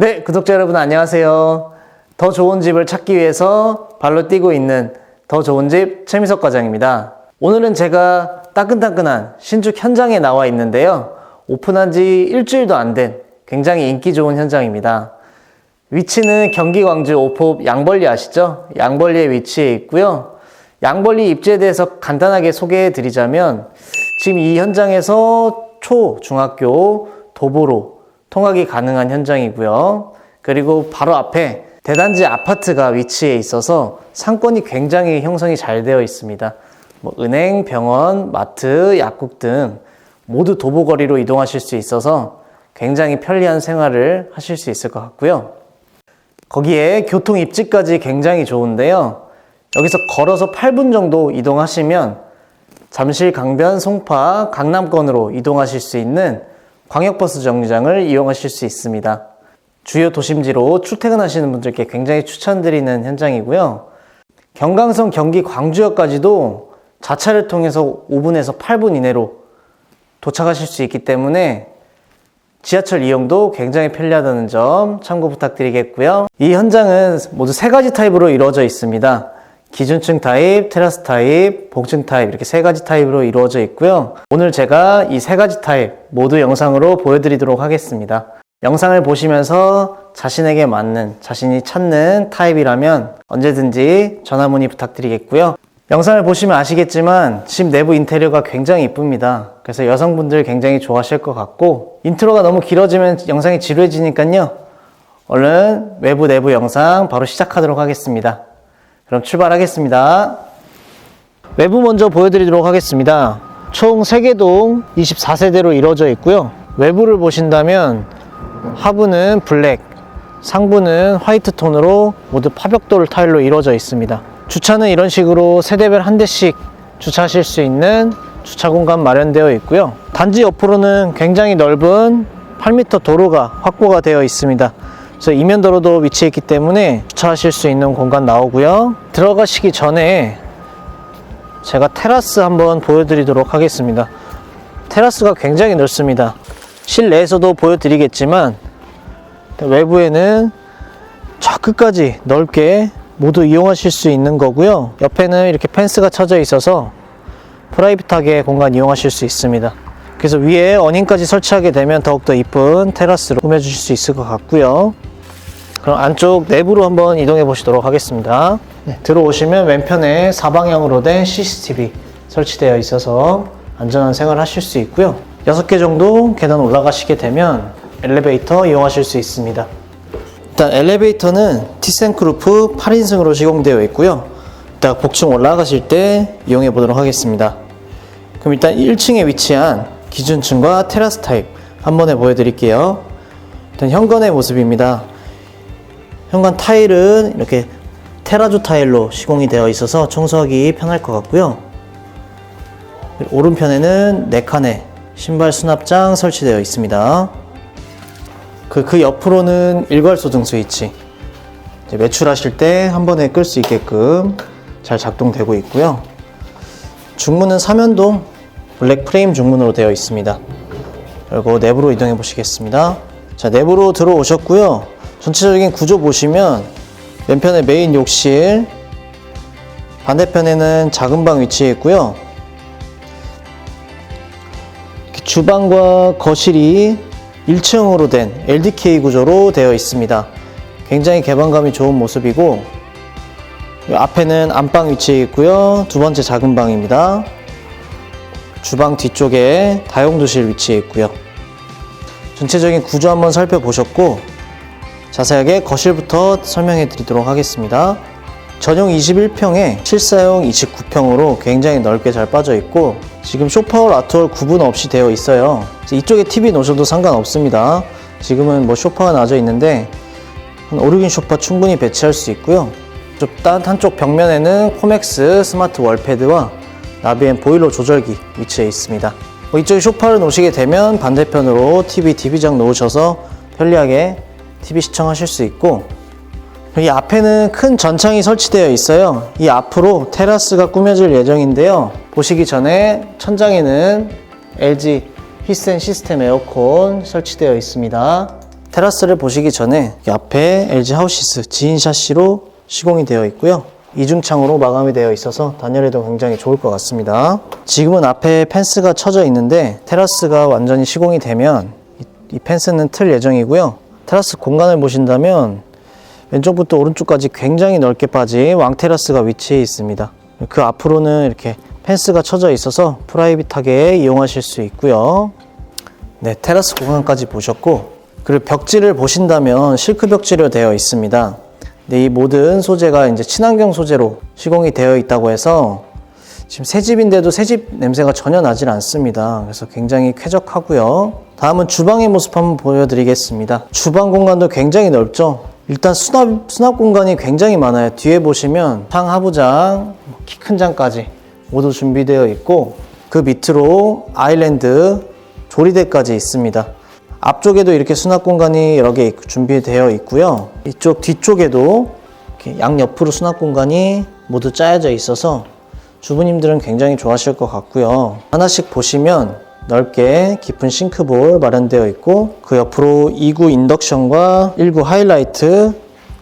네, 구독자 여러분 안녕하세요. 더 좋은 집을 찾기 위해서 발로 뛰고 있는 더 좋은 집 최미석 과장입니다. 오늘은 제가 따끈따끈한 신축 현장에 나와 있는데요. 오픈한 지 일주일도 안 된 굉장히 인기 좋은 현장입니다. 위치는 경기 광주 오포 양벌리 아시죠? 양벌리에 위치해 있고요. 양벌리 입지에 대해서 간단하게 소개해 드리자면 지금 이 현장에서 초, 중학교, 도보로 통학이 가능한 현장이고요. 그리고 바로 앞에 대단지 아파트가 위치해 있어서 상권이 굉장히 형성이 잘 되어 있습니다. 뭐 은행, 병원, 마트, 약국 등 모두 도보거리로 이동하실 수 있어서 굉장히 편리한 생활을 하실 수 있을 것 같고요. 거기에 교통 입지까지 굉장히 좋은데요. 여기서 걸어서 8분 정도 이동하시면 잠실, 강변, 송파, 강남권으로 이동하실 수 있는 광역버스 정류장을 이용하실 수 있습니다. 주요 도심지로 출퇴근하시는 분들께 굉장히 추천드리는 현장이고요. 경강선 경기 광주역까지도 자차를 통해서 5분에서 8분 이내로 도착하실 수 있기 때문에 지하철 이용도 굉장히 편리하다는 점 참고 부탁드리겠고요. 이 현장은 모두 세 가지 타입으로 이루어져 있습니다. 기준층 타입, 테라스 타입, 복층 타입 이렇게 세 가지 타입으로 이루어져 있고요. 오늘 제가 이 세 가지 타입 모두 영상으로 보여드리도록 하겠습니다. 영상을 보시면서 자신에게 맞는, 자신이 찾는 타입이라면 언제든지 전화 문의 부탁드리겠고요. 영상을 보시면 아시겠지만 집 내부 인테리어가 굉장히 이쁩니다. 그래서 여성분들 굉장히 좋아하실 것 같고 인트로가 너무 길어지면 영상이 지루해지니까요. 얼른 외부 내부 영상 바로 시작하도록 하겠습니다. 그럼 출발하겠습니다. 외부 먼저 보여드리도록 하겠습니다. 총 3개 동 24세대로 이루어져 있고요. 외부를 보신다면 하부는 블랙, 상부는 화이트 톤으로 모두 파벽돌 타일로 이루어져 있습니다. 주차는 이런 식으로 세대별 한 대씩 주차하실 수 있는 주차 공간 마련되어 있고요. 단지 옆으로는 굉장히 넓은 8m 도로가 확보가 되어 있습니다. 그래서 이면 도로도 위치해 있기 때문에 주차하실 수 있는 공간 나오고요. 들어가시기 전에 제가 테라스 한번 보여드리도록 하겠습니다. 테라스가 굉장히 넓습니다. 실내에서도 보여드리겠지만 외부에는 저 끝까지 넓게 모두 이용하실 수 있는 거고요. 옆에는 이렇게 펜스가 쳐져 있어서 프라이빗하게 공간 이용하실 수 있습니다. 그래서 위에 어닝까지 설치하게 되면 더욱더 이쁜 테라스로 꾸며주실 수 있을 것 같고요. 그럼 안쪽 내부로 한번 이동해 보시도록 하겠습니다. 네, 들어오시면 왼편에 사방향으로 된 CCTV 설치되어 있어서 안전한 생활을 하실 수 있고요. 6개 정도 계단 올라가시게 되면 엘리베이터 이용하실 수 있습니다. 일단 엘리베이터는 티센크루프 8인승으로 시공되어 있고요. 이따 복층 올라가실 때 이용해 보도록 하겠습니다. 그럼 일단 1층에 위치한 기준층과 테라스 타입 한 번에 보여드릴게요. 일단 현관의 모습입니다. 현관 타일은 이렇게 테라조 타일로 시공이 되어 있어서 청소하기 편할 것 같고요. 오른편에는 4칸의 신발 수납장 설치되어 있습니다. 그, 그 옆으로는 일괄소등 스위치. 매출하실 때 한 번에 끌 수 있게끔 잘 작동되고 있고요. 중문은 삼연동 블랙 프레임 중문으로 되어 있습니다. 그리고 내부로 이동해 보시겠습니다. 자, 내부로 들어오셨고요. 전체적인 구조 보시면 왼편에 메인 욕실, 반대편에는 작은 방 위치해 있고요. 주방과 거실이 1층으로 된 LDK 구조로 되어 있습니다. 굉장히 개방감이 좋은 모습이고 앞에는 안방 위치해 있고요. 두 번째 작은 방입니다. 주방 뒤쪽에 다용도실 위치해 있고요. 전체적인 구조 한번 살펴보셨고 자세하게 거실부터 설명해 드리도록 하겠습니다. 전용 21평에 실사용 29평으로 굉장히 넓게 잘 빠져 있고 지금 쇼파와 라트월 구분 없이 되어 있어요. 이쪽에 TV 놓으셔도 상관없습니다. 지금은 뭐 쇼파가 놔져 있는데 한 5, 6인 쇼파 충분히 배치할 수 있고요. 딴 한쪽 벽면에는 코맥스 스마트 월패드와 나비엔 보일러 조절기 위치해 있습니다. 뭐 이쪽에 쇼파를 놓으시게 되면 반대편으로 TV, TV장 놓으셔서 편리하게 TV 시청하실 수 있고 이 앞에는 큰 전창이 설치되어 있어요. 이 앞으로 테라스가 꾸며질 예정인데요. 보시기 전에 천장에는 LG 히센 시스템 에어컨 설치되어 있습니다. 테라스를 보시기 전에 이 앞에 LG 하우시스 지인 샤시로 시공이 되어 있고요. 이중창으로 마감이 되어 있어서 단열에도 굉장히 좋을 것 같습니다. 지금은 앞에 펜스가 쳐져 있는데 테라스가 완전히 시공이 되면 이, 이 펜스는 틀 예정이고요. 테라스 공간을 보신다면 왼쪽부터 오른쪽까지 굉장히 넓게 빠진 왕 테라스가 위치해 있습니다. 그 앞으로는 이렇게 펜스가 쳐져 있어서 프라이빗하게 이용하실 수 있고요. 네, 테라스 공간까지 보셨고 그리고 벽지를 보신다면 실크 벽지로 되어 있습니다. 네, 이 모든 소재가 이제 친환경 소재로 시공이 되어 있다고 해서 지금 새 집인데도 새집 냄새가 전혀 나질 않습니다. 그래서 굉장히 쾌적하고요. 다음은 주방의 모습 한번 보여드리겠습니다. 주방 공간도 굉장히 넓죠. 일단 수납, 수납 공간이 굉장히 많아요. 뒤에 보시면 상 하부장, 키 큰 장까지 모두 준비되어 있고 그 밑으로 아일랜드 조리대까지 있습니다. 앞쪽에도 이렇게 수납 공간이 여러 개 있- 준비되어 있고요. 이쪽 뒤쪽에도 양옆으로 수납 공간이 모두 짜여져 있어서 주부님들은 굉장히 좋아하실 것 같고요. 하나씩 보시면 넓게 깊은 싱크볼 마련되어 있고 그 옆으로 2구 인덕션과 1구 하이라이트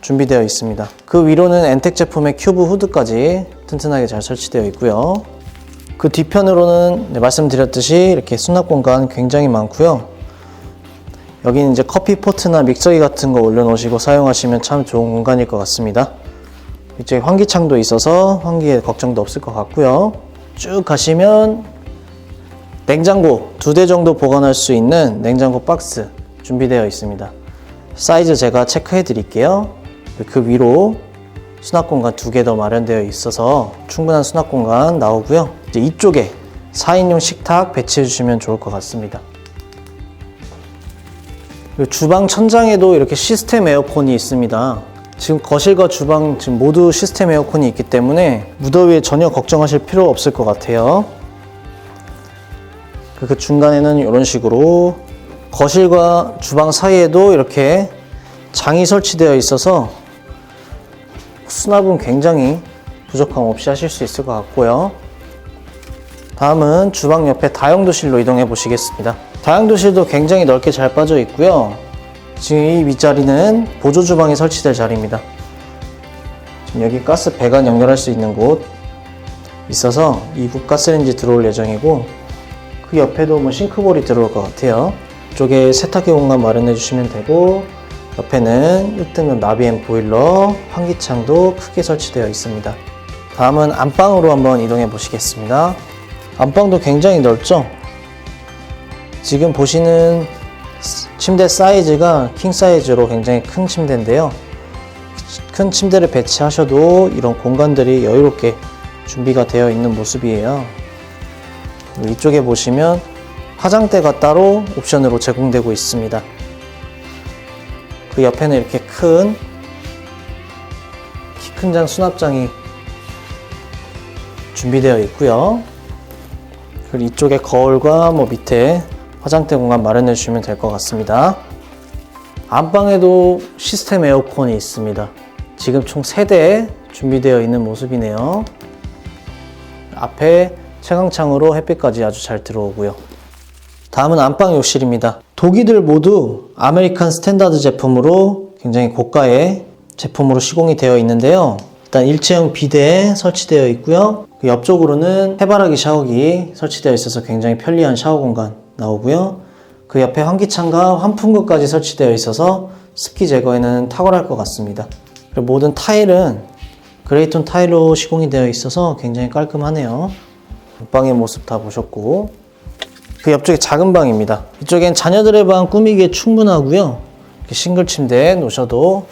준비되어 있습니다. 그 위로는 엔텍 제품의 큐브 후드까지 튼튼하게 잘 설치되어 있고요. 그 뒤편으로는 네, 말씀드렸듯이 이렇게 수납 공간 굉장히 많고요. 여기는 이제 커피 포트나 믹서기 같은 거 올려놓으시고 사용하시면 참 좋은 공간일 것 같습니다. 이쪽에 환기창도 있어서 환기에 걱정도 없을 것 같고요. 쭉 가시면 냉장고 두 대 정도 보관할 수 있는 냉장고 박스 준비되어 있습니다. 사이즈 제가 체크해 드릴게요. 그 위로 수납 공간 두 개 더 마련되어 있어서 충분한 수납 공간 나오고요. 이제 이쪽에 4인용 식탁 배치해 주시면 좋을 것 같습니다. 주방 천장에도 이렇게 시스템 에어컨이 있습니다. 지금 거실과 주방 지금 모두 시스템 에어컨이 있기 때문에 무더위에 전혀 걱정하실 필요 없을 것 같아요. 그 중간에는 이런 식으로 거실과 주방 사이에도 이렇게 장이 설치되어 있어서 수납은 굉장히 부족함 없이 하실 수 있을 것 같고요. 다음은 주방 옆에 다용도실로 이동해 보시겠습니다. 다용도실도 굉장히 넓게 잘 빠져 있고요. 지금 이 윗자리는 보조 주방이 설치될 자리입니다. 지금 여기 가스 배관 연결할 수 있는 곳 있어서 이부 가스레인지 들어올 예정이고 그 옆에도 뭐 싱크볼이 들어올 것 같아요. 이쪽에 세탁기 공간 마련해 주시면 되고 옆에는 1등급 나비엔 보일러, 환기창도 크게 설치되어 있습니다. 다음은 안방으로 한번 이동해 보시겠습니다. 안방도 굉장히 넓죠? 지금 보시는 침대 사이즈가 킹 사이즈로 굉장히 큰 침대인데요. 큰 침대를 배치하셔도 이런 공간들이 여유롭게 준비가 되어 있는 모습이에요. 이쪽에 보시면 화장대가 따로 옵션으로 제공되고 있습니다. 그 옆에는 이렇게 큰 키 큰 장 수납장이 준비되어 있고요. 그리고 이쪽에 거울과 뭐 밑에 화장대 공간 마련해 주시면 될 것 같습니다. 안방에도 시스템 에어컨이 있습니다. 지금 총 3대 준비되어 있는 모습이네요. 앞에 채광창으로 햇빛까지 아주 잘 들어오고요. 다음은 안방 욕실입니다. 독이들 모두 아메리칸 스탠다드 제품으로 굉장히 고가의 제품으로 시공이 되어 있는데요. 일단 일체형 비대 설치되어 있고요. 그 옆쪽으로는 해바라기 샤워기 설치되어 있어서 굉장히 편리한 샤워 공간 나오고요. 그 옆에 환기창과 환풍구까지 설치되어 있어서 습기 제거에는 탁월할 것 같습니다. 그리고 모든 타일은 그레이톤 타일로 시공이 되어 있어서 굉장히 깔끔하네요. 방의 모습 다 보셨고 그 옆쪽에 작은 방입니다. 이쪽엔 자녀들의 방 꾸미기에 충분하고요. 싱글 침대 놓으셔도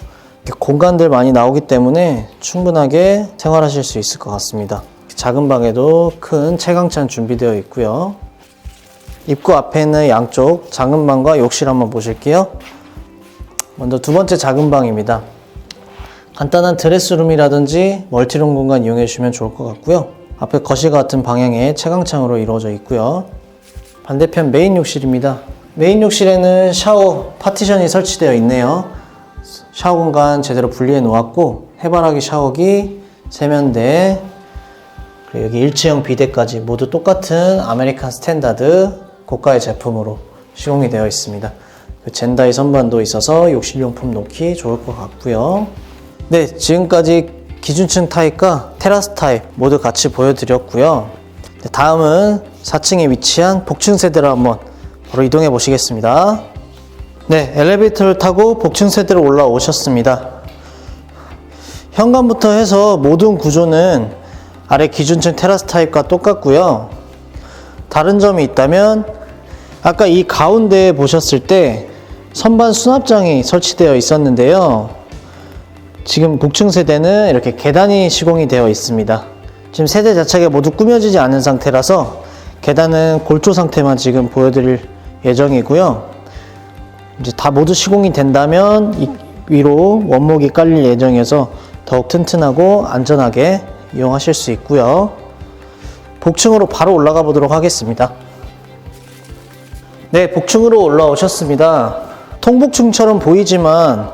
공간들 많이 나오기 때문에 충분하게 생활하실 수 있을 것 같습니다. 작은 방에도 큰 채광창 준비되어 있고요. 입구 앞에는 양쪽 작은 방과 욕실 한번 보실게요. 먼저 두 번째 작은 방입니다. 간단한 드레스룸이라든지 멀티룸 공간 이용해 주시면 좋을 것 같고요. 앞에 거실 같은 방향의 채광창으로 이루어져 있고요. 반대편 메인 욕실입니다. 메인 욕실에는 샤워 파티션이 설치되어 있네요. 샤워 공간 제대로 분리해 놓았고 해바라기 샤워기, 세면대, 그리고 여기 일체형 비대까지 모두 똑같은 아메리칸 스탠다드 고가의 제품으로 시공이 되어 있습니다. 그 젠다이 선반도 있어서 욕실용품 놓기 좋을 것 같고요. 네, 지금까지 기준층 타입과 테라스 타입 모두 같이 보여드렸고요. 네, 다음은 4층에 위치한 복층 세대로 한번 바로 이동해 보시겠습니다. 네, 엘리베이터를 타고 복층 세대로 올라오셨습니다. 현관부터 해서 모든 구조는 아래 기준층 테라스 타입과 똑같고요. 다른 점이 있다면 아까 이 가운데 보셨을 때 선반 수납장이 설치되어 있었는데요. 지금 복층 세대는 이렇게 계단이 시공이 되어 있습니다. 지금 세대 자체가 모두 꾸며지지 않은 상태라서 계단은 골조 상태만 지금 보여드릴 예정이고요. 이제 다 모두 시공이 된다면 이 위로 원목이 깔릴 예정이어서 더욱 튼튼하고 안전하게 이용하실 수 있고요. 복층으로 바로 올라가 보도록 하겠습니다. 네, 복층으로 올라오셨습니다. 통복층처럼 보이지만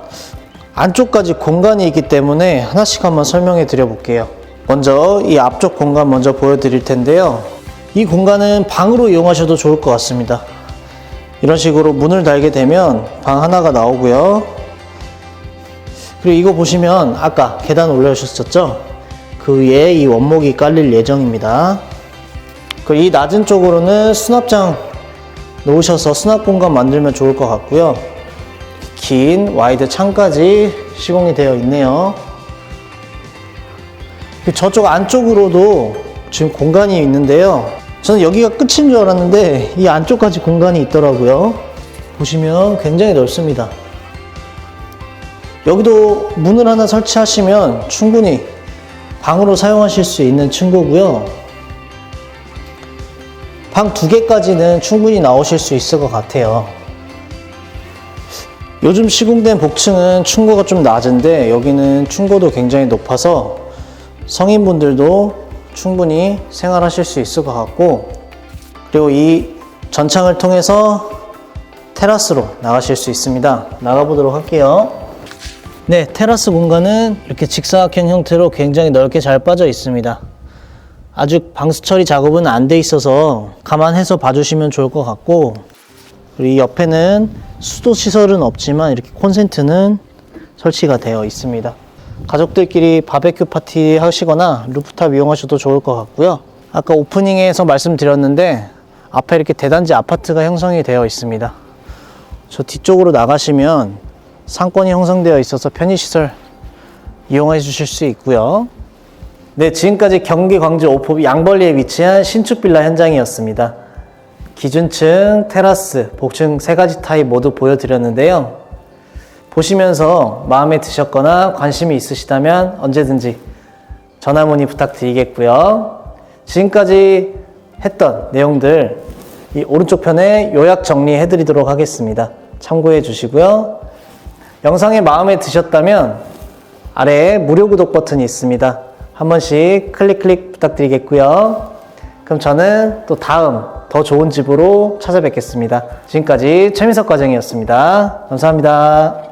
안쪽까지 공간이 있기 때문에 하나씩 한번 설명해 드려 볼게요. 먼저 이 앞쪽 공간 먼저 보여드릴 텐데요. 이 공간은 방으로 이용하셔도 좋을 것 같습니다. 이런 식으로 문을 달게 되면 방 하나가 나오고요. 그리고 이거 보시면 아까 계단 올려주셨죠? 그 위에 이 원목이 깔릴 예정입니다. 그리고 이 낮은 쪽으로는 수납장 놓으셔서 수납 공간 만들면 좋을 것 같고요. 긴 와이드 창까지 시공이 되어 있네요. 저쪽 안쪽으로도 지금 공간이 있는데요. 저는 여기가 끝인 줄 알았는데 이 안쪽까지 공간이 있더라고요. 보시면 굉장히 넓습니다. 여기도 문을 하나 설치하시면 충분히 방으로 사용하실 수 있는 층고고요. 방 두 개까지는 충분히 나오실 수 있을 것 같아요. 요즘 시공된 복층은 충고가 좀 낮은데 여기는 충고도 굉장히 높아서 성인분들도 충분히 생활하실 수 있을 것 같고 그리고 이 전창을 통해서 테라스로 나가실 수 있습니다. 나가보도록 할게요. 네, 테라스 공간은 이렇게 직사각형 형태로 굉장히 넓게 잘 빠져 있습니다. 아직 방수 처리 작업은 안 돼 있어서 감안해서 봐주시면 좋을 것 같고 그리고 이 옆에는 수도 시설은 없지만 이렇게 콘센트는 설치가 되어 있습니다. 가족들끼리 바베큐 파티 하시거나 루프탑 이용하셔도 좋을 것 같고요. 아까 오프닝에서 말씀드렸는데 앞에 이렇게 대단지 아파트가 형성이 되어 있습니다. 저 뒤쪽으로 나가시면 상권이 형성되어 있어서 편의시설 이용해 주실 수 있고요. 네, 지금까지 경기 광주 오포 양벌리에 위치한 신축 빌라 현장이었습니다. 기준층, 테라스, 복층 세 가지 타입 모두 보여드렸는데요. 보시면서 마음에 드셨거나 관심이 있으시다면 언제든지 전화 문의 부탁드리겠고요. 지금까지 했던 내용들 이 오른쪽 편에 요약 정리해 드리도록 하겠습니다. 참고해 주시고요. 영상이 마음에 드셨다면 아래에 무료 구독 버튼이 있습니다. 한 번씩 클릭 클릭 부탁드리겠고요. 그럼 저는 또 다음 더 좋은 집으로 찾아뵙겠습니다. 지금까지 최민석 과장이었습니다. 감사합니다.